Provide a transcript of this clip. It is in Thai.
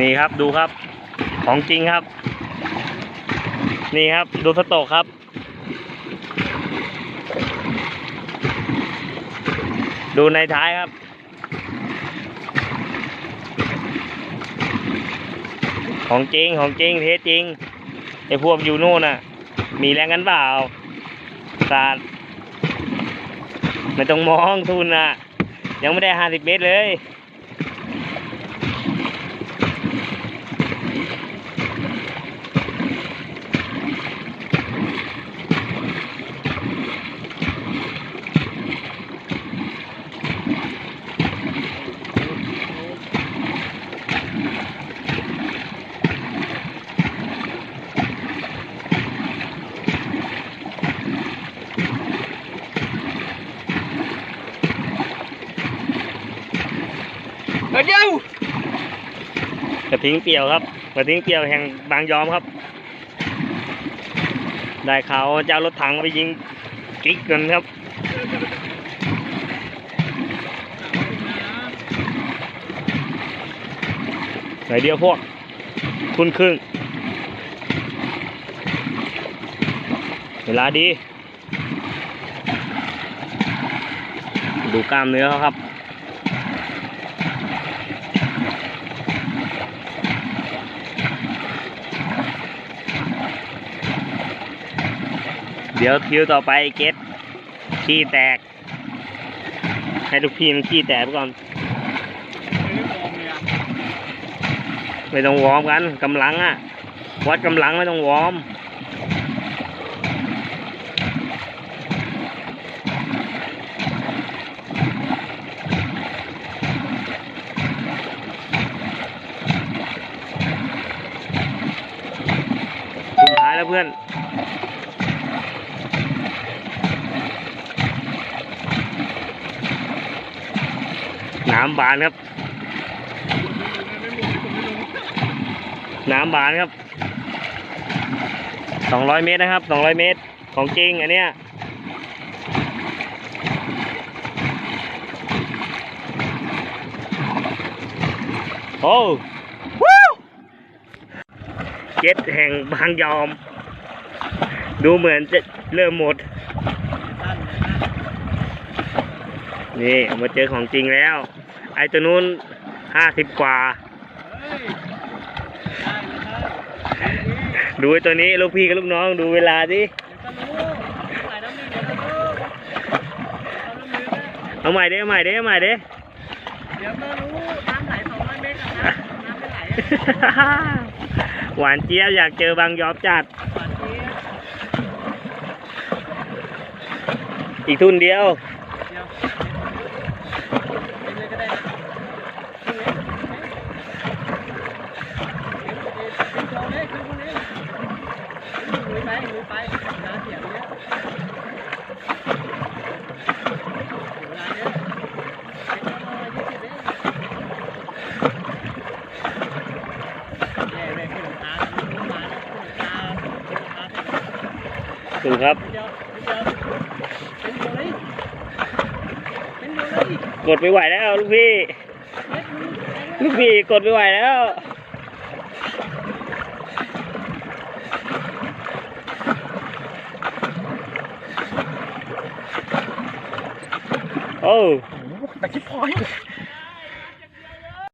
นี่ครับดูครับ ของจริงครับ นี่ครับดูสโตกครับ ดูในท้ายครับ ของจริงของจริงเทจริงไอ้พวกอยู่นู่นน่ะ มีแรงกันเปล่าศาสาดไม่ต้องมองทุนน่ะ ยังไม่ได้ห้าสิบเมตรเลย เดียวกระทิ้งเปียวครับกระทิ้งเปียวแห่งบางยอมครับ ได้เขาจะเอารถถังไปยิงกิ๊กกันครับ ไหนเดียวพวก คุณครึ่ง เวลาดี ดูกล้ามเนื้อครับ ดี๋ยวคิวต่อไปเก็ตขี้แตก ให้ลูกพี่มันขี้แตกไปก่อน ไม่ต้องวอร์มกันกำลังอะวัดกำลังไม่ต้องวอร์มสุดท้ายแล้วเพื่อน น้ำบานครับ น้ำบานครับสองร้อยเมตรนะครับสองร้อยเมตรของจริงอันเนี้ยโอ้วู้เจ็ดแห่งบางยอม ดูเหมือนจะเริ่มหมด นี่มาเจอของจริงแล้ว ไอ้ตัวนู้นห้าสิบกว่า ดูไอ้ตัวนี้ลูกพี่กับลูกน้องดูเวลาดิเอาใหม่ดิเอาใหม่ดิเอาใหม่ดิเดี๋ยวก็รู้น้ำไหลสองร้อยเมตรกับน้ำน้ำไม่ไหลอะหวานเจี๊ยบอยากเจอบางยอบจัดหวานเจี๊ยบอีกทุนเดียวเดี๋ยว โมเลยกดไม่ไหวแล้วลูกพี่ ลูกพี่กดไม่ไหวแล้ว โอ้ตะคิดพอย